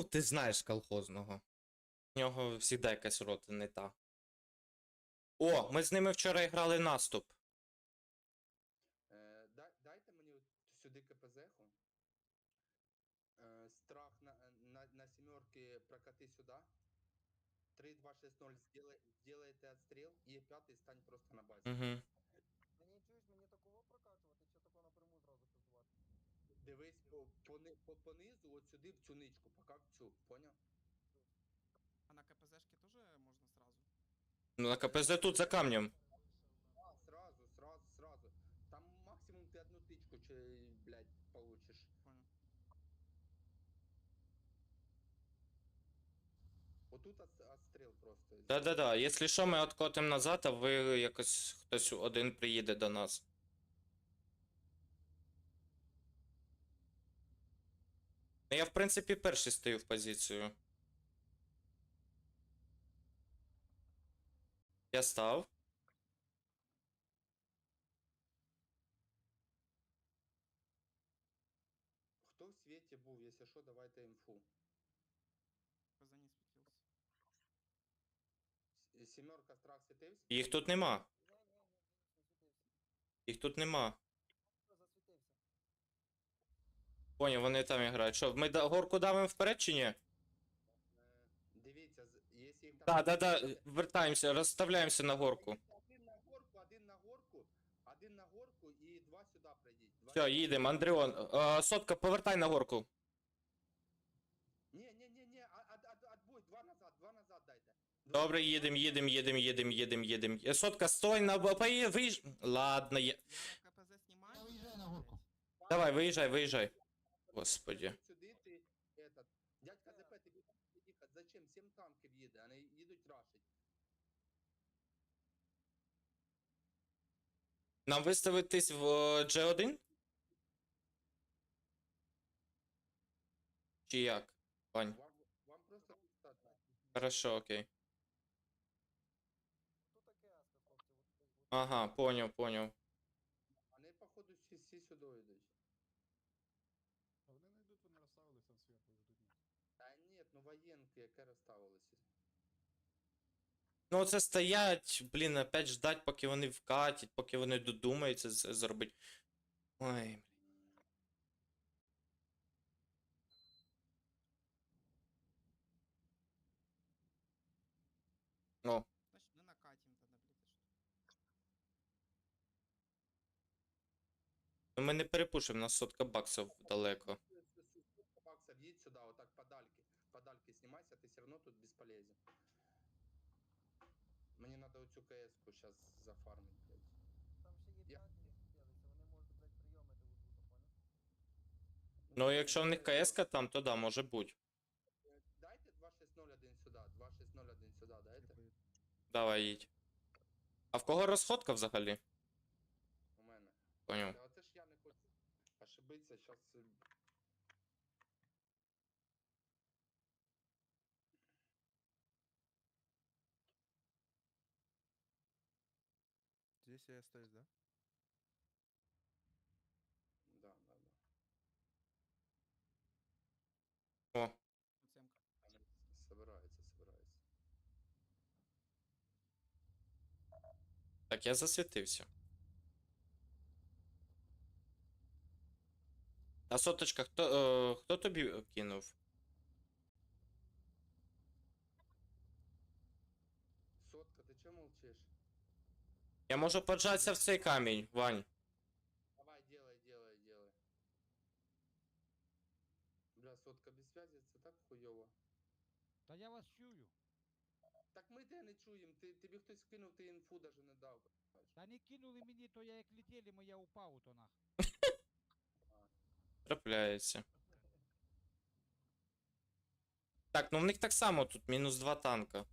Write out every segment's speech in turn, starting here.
Ну, ти знаєш колхозного. В нього завжди якась рота не та. О, ми з ними вчора грали наступ. Е, дай, дайте мені сюди КПЗ-ху. Е, страх на, на, на сімерки прокати сюди. 3, 2, 6, 0 сделай, сделайте отстрел і п'ятий стань просто на базі. Угу. Дивись по, по, по, по низу, от сюди в цю ничку, поки в цю, поняв? А на КПЗшки теж можна сразу? Ну, на КПЗ тут за камнем. А, сразу, сразу, сразу. Там максимум ти одну тичку, чи, блядь, получиш. Понял. Отут от, отстрел просто. Да-да-да, якщо що, ми откотимо назад, а ви якось хтось один приїде до нас. Ну, Я, в принципі, перший стою в позицію. Я став. Хто в світі був, якщо що, давайте інфу. Сімерка страх світився? Їх тут нема. Їх тут нема. Що, засвітився? Поняв, вони там грають. Що, ми да- горку давимо вперед чи ні? Дивіться, з- якщо їм там... Да, да, да. Вертаємося, розставляємося на горку. Один на горку, один на горку, один на горку і два сюди прийдіть. Два Все, сюди. їдемо, Андріон. Е, сотка, повертай на горку. Ні, ні, ні, ні, а- а- а- отбой, два назад, два назад дайте. Два Добре, назад. їдемо, їдемо, їдемо, їдемо, їдемо, їдемо. Е, Сотка, стой на б- виїж. Ладно, є. Я КПЗ знімаю. Я на горку. Давай, виїжджай, виїжджай. Господи. Сюди ти, этот, дядька ЗП, тобі їхати, зачем? Сім танків їде, вони їдуть рашить. Нам виставитись в е, G1? Чи як? Вань. Вам, вам просто. Хорошо, окей. Ага, поняв, поняв. Вони, походу, всі, всі сюди йдуть. А вони не йдуть, вони розставились там зверху ждуть. нас. Та ні, ну воєнки, яке розставилися. Ну, оце стоять, блін, опять ждать, поки вони вкатять, поки вони додумаються зробити. Ой, блін. Значить, не накатім тоді, блядь. ну ми не перепушимо, нас сотка баксів далеко. Баксов, їдь сюди, отак подальки. Подальки знімайся, ти все одно тут безполезен. Мені треба оцю КС-ку зараз зафармити. блядь. Там ще є Я- п'ять не зустрілися, вони можуть, блядь, прийомити отут, поняв? Ну, якщо в них КС там, то да, може бути. Дайте 2601 сюди, 2601 сюди, дайте. Давай їдь. А в кого розходка взагалі? У мене. Поняв. Та оце ж я не хочу ошибитися, зараз... Здесь я остаюсь, да? Да, да, да. О, Собирається, собирається. так я засвітився. А соточка, хто, е, хто тобі кинув? Сотка, ти чого мовчиш? Я можу поджатися в цей камінь, Вань. Давай, делай, делай, делай. Бля, сотка без связи, це так хуйово. Та я вас чую. Так ми тебе не чуємо, ти, тобі хтось кинув, ти інфу даже не дав. Та не кинули мені, то я як летіли, я упав то нах. Трапляється. Так, ну в них так само тут мінус два танка.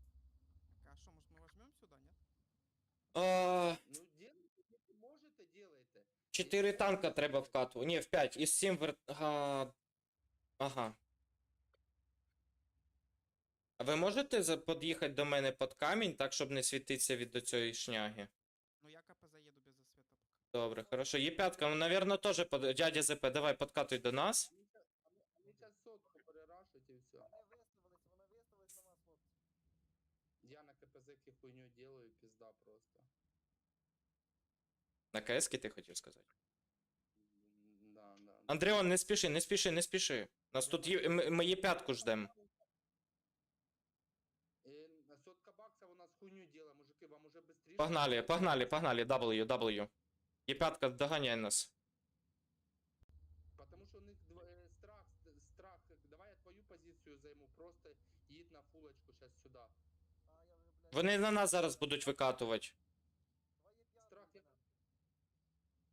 Так, а що, може ми возьмемо сюди, ні? А, Ну, делайте, якщо можете, делайте. Чотири танка треба вкатувати. Ні, в 5. Із 7 вер... Ага. Ага. А ви можете за- під'їхати до мене під камінь, так, щоб не світитися від до цієї шняги? Ну я КПЗ їду без засвіта. Добре, хорошо. Є п'ятка, ну, навірно, теж под... дядя ЗП, давай подкатуй до нас. Ми щас- а а зараз сотку перерашить і все. Вони виставились, вони виставились на нас, хлопці. Я на КПЗ хуйню делаю, пизда просто. На КС ти хотів сказати? М, Да, да. да. Андріон, не спіши, не спіши, не спіши. Нас тут є, ми, ми є п'ятку ждем. Е, Сотка баксов у нас хуйню дела, мужики, вам уже быстрее. Погнали, погнали, погнали, W, W. Є п'ятка, доганяй нас. Потому что у них дв- э, страх, ст- страх. э, Давай я твою позицию займу, просто їдь на фулочку сейчас сюда. А, я вже, блядь... Вони на нас зараз будуть викатувати.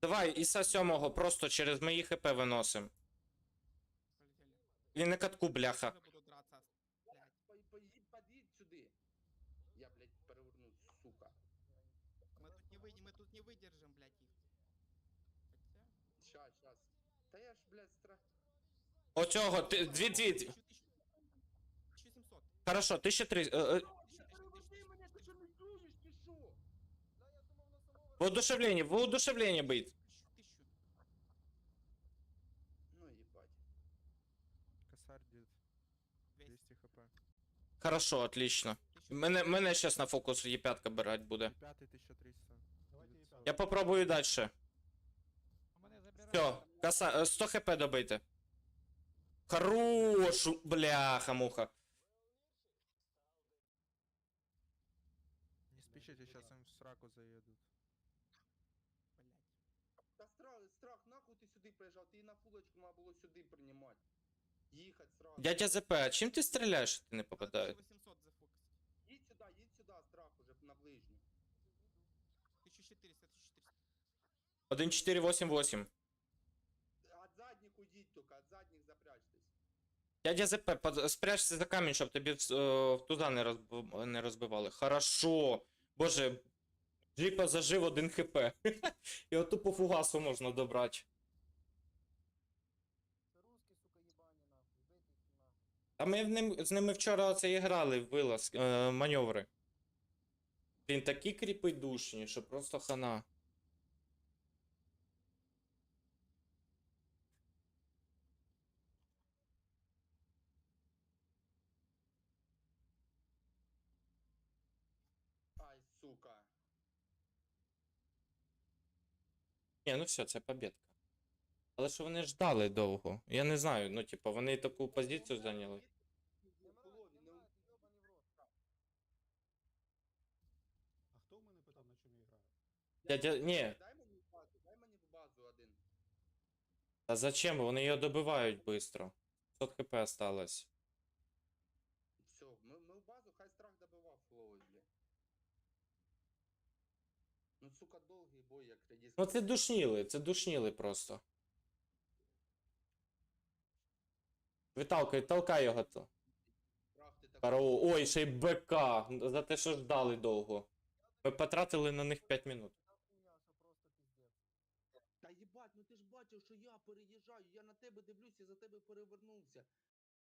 Давай, Іса сьомого просто через мої хп виносим. Полетели. Він на катку, бляха. Тоже буду драться. Блядь. По- Поїдь, подъедь сюди. Я, блядь, переверну, сука. Мы тут не выйдем, мы тут не выдержим, блядь, их. Хотя... Щас, щас. Та я ж, блядь, страх. Оцього, ти, дві, дві. Тысячу, тысячу. 1700. Хорошо, 1300. Бить. Тысячу, тысячу. Ну, їбать. Косарь дід, 200. 200 хп. Хорошо, отлично. Мене, мене зараз на фокус є п'ятка брать буде. І п'ятий 1300. Давайте її Я попробую далі. Все, каса, е, 100 хп добити. Хорош, бляха, муха. Не спішите, зараз їм в сраку заїдуть. Блядь. Та страх, страх, нахуй ти сюди приїжджав, ти і на фулочку мав було сюди приймати. Їхать сразу. Дядя ЗП, а чим ти стріляєш, що ти не попадаєш? 1800 зафокусить. Їдь сюди, їдь сюди, страх уже на ближню. 1400, 1400. 1488. От задніх уйдіть тільки, от задніх запрячтесь. Дядя ЗП, под... спрячься за камінь, щоб тобі в, е, в туза не, розб... не розбивали. Хорошо. Боже, Джіпа зажив один хп. Його тупо фугасу можна добрати. Це русські, сука, їбані, нахуй. Бийте їх А ми в ним, з ними вчора оце і грали в вилаз, е, маневри. Він такі кріпи душні, що просто хана. Ай, сука. Ні, ну все, це побєдка. Але що вони ждали довго. Я не знаю, ну типу, вони таку позицію зайняли. Не мрайте, Полові, не не мрайте, йобані в рот. А хто в мене питав, на чому я граю? Дядя, ні, Дай мені в базу, дай мені в базу один. та зачем? Вони його добивають швидко. 100 хп осталось. Все, ми, ми в базу, хай страх добивав флоу, бля. Ну, сука, довгий бой, як редіс. Ну це душніли, це душніли просто. Виталкай, толкай його то. Страх, ти. Ой, ще й БК. За те, що ждали довго. Ми потратили на них 5 минут. Та хуйня, що просто піздець. Та їбать, ну ти ж бачив, що я переїжджаю, я на тебе дивлюсь і за тебе перевернувся.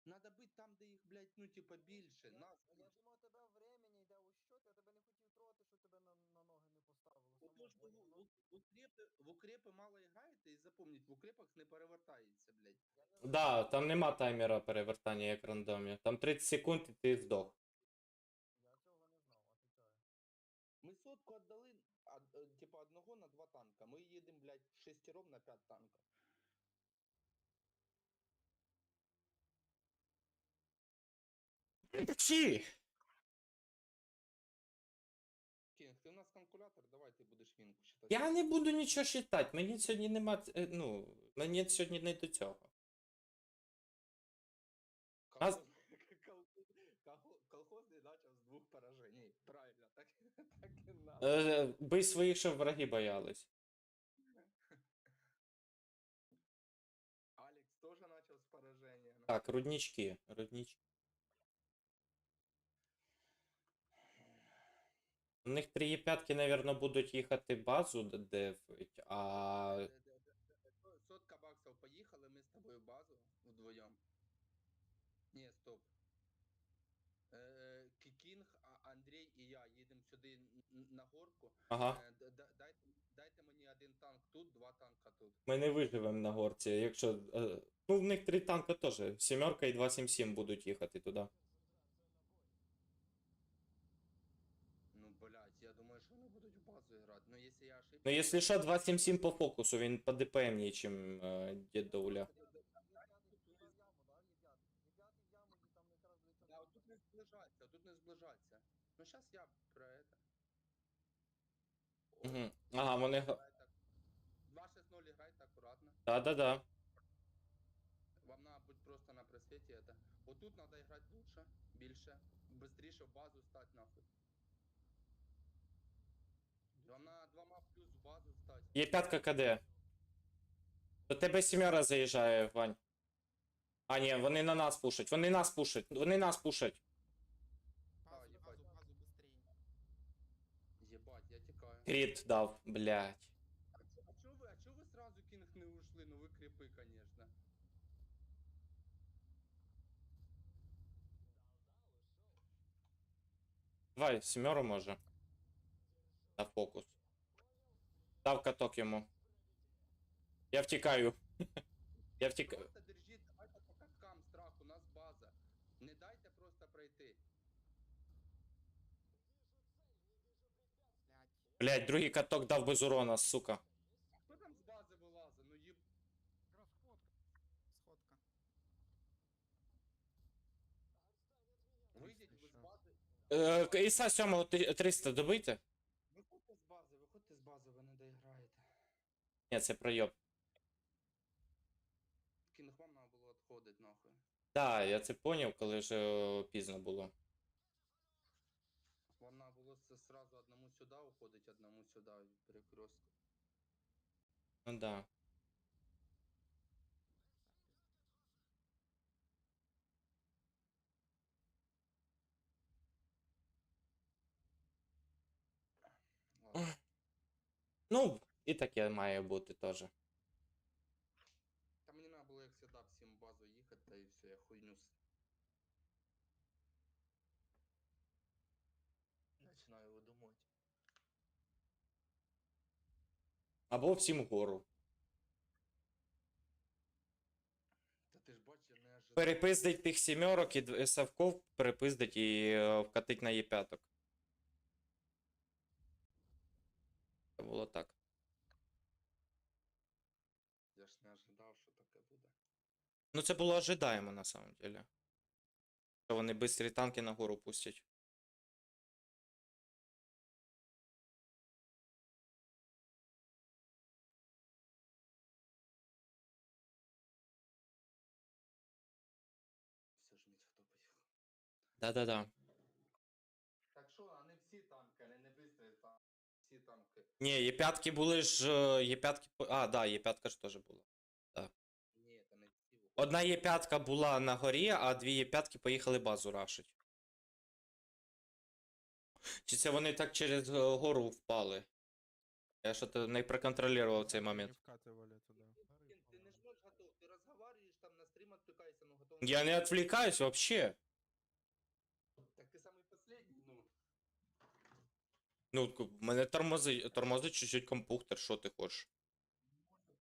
Надо бить там, де їх, блядь, ну типа більше. Я, Нас я думав, тебе времени йде у щот, я тебе не хотів трогати, щоб тебе на, на ноги не поставило. само Отож, в, ну, в, в, укрепи, в укрепи мало граєте і запомніть, в укрепах не перевертається, блядь. Да, там нема таймера перевертання як рандомі. Там 30 секунд і ти здох. Я цього не знав, отвечаю. Ми сотку віддали, а, е, типа, одного на два танка. Ми їдемо, блядь, шестером на п'ять танка. Чи? Кінг, ти у нас калькулятор, давай ти будеш вінку читати. Я не буду нічого считати. Мені сьогодні нема. е, Ну, мені сьогодні не до цього. Нас- Колхоз- колхоз- Колхозний начав з двох поражень. Правильно, так, так і надо. Е, бий своїх, щоб враги боялись. Алекс теж почав з пораження. Так, руднички. Руднички. У них три є п'ятки, мабуть, будуть їхати базу дефить, а. Де- Сотка баксів поїхали, ми з тобою базу вдвоєм. Ні, стоп. Е, Кі- Кінг, А- Андрій і я їдемо сюди на горку. Ага. Е, Дайте, дайте мені один танк тут, два танка тут. Ми не виживемо на горці, якщо. е, Ну, в них три танка теж. Сімерка і 277 будуть їхати туди. Ну, блядь, я думаю, що вони будуть в базу грати. Ну, якщо я ошибся... Ну, якщо що, 277 по фокусу, він по ДПМ чим е, дід Дауля. Да, от тут не зближаться, тут не зближаться. Ну, зараз я про это. О, Угу. Ага, вони. га- грайте. 2-6-0 играйте аккуратно. Да-да-да. Вам надо быть просто на просвете это. Вот тут надо играть лучше, більше, быстріше в базу стать нахуй. Вам надо двома плюс в базу стать. Є п'ятка КД. До тебе сімера заїжджає, Вань. А, ні, вони на нас пушать. Вони нас пушать. Вони нас пушать. Базу, ебать. базу, базу быстрее. Єбать, я тікаю. Кріт дав, блядь. А чо- а чого ви, а чого ви сразу кінг не ушли? Ну ви кріпи, конечно. Давай, сімеру може. На фокус. Дав каток йому. Я втікаю. Я втікаю. Просто держіть, давайте по каткам страх, у нас база. Не дайте просто пройти. Блядь, другий каток дав без урона, сука. А хто там з бази вилазить? Ну їб... Сходка. Вийдіть ви з бази. Е, Іса 7 300 добийте? Виходьте з бази, виходьте з бази, ви не доіграєте. Ні, це пройоб. Кінг вам треба було відходити нахуй. Так, я це поняв, коли вже пізно було. Вам треба було с- сразу одному сюди уходить, одному сюди перекрестку. Ну да. Ладно. Ну, і таке має бути теж. Та мені треба було, як завжди, всім базу їхати, та і все, я хуйню с... Починаю видумувати. Або всім вгору. Та ти ж бачиш, я не ожидав. Перепиздить тих сімерок і Савков перепиздить і е, вкатить на Є5. Це було так. Я ж не ожидав, що таке буде. Ну це було ожидаємо на самом деле. Що вони бистрі танки на гору пустять. Да-да-да. Так що, а не всі танки, не, не бистрі танки. Всі танки. Ні, є п'ятки були ж. е, Є п'ятки. А, да, є п'ятка ж теж була. Ні, це не всі. виходять. Одна є п'ятка була на горі, а дві є п'ятки поїхали базу рашить. Чи це вони так через е, гору впали? Я що то не проконтролював цей момент. ти не жмеш готов, ти розговорюєш там на стрім відвлекаєшся, ну готов. Я не відвлікаюсь вообще. Так ти самий последній, ну. Ну, мене тормозить, тормозить чуть-чуть компухтер, що ти хочеш?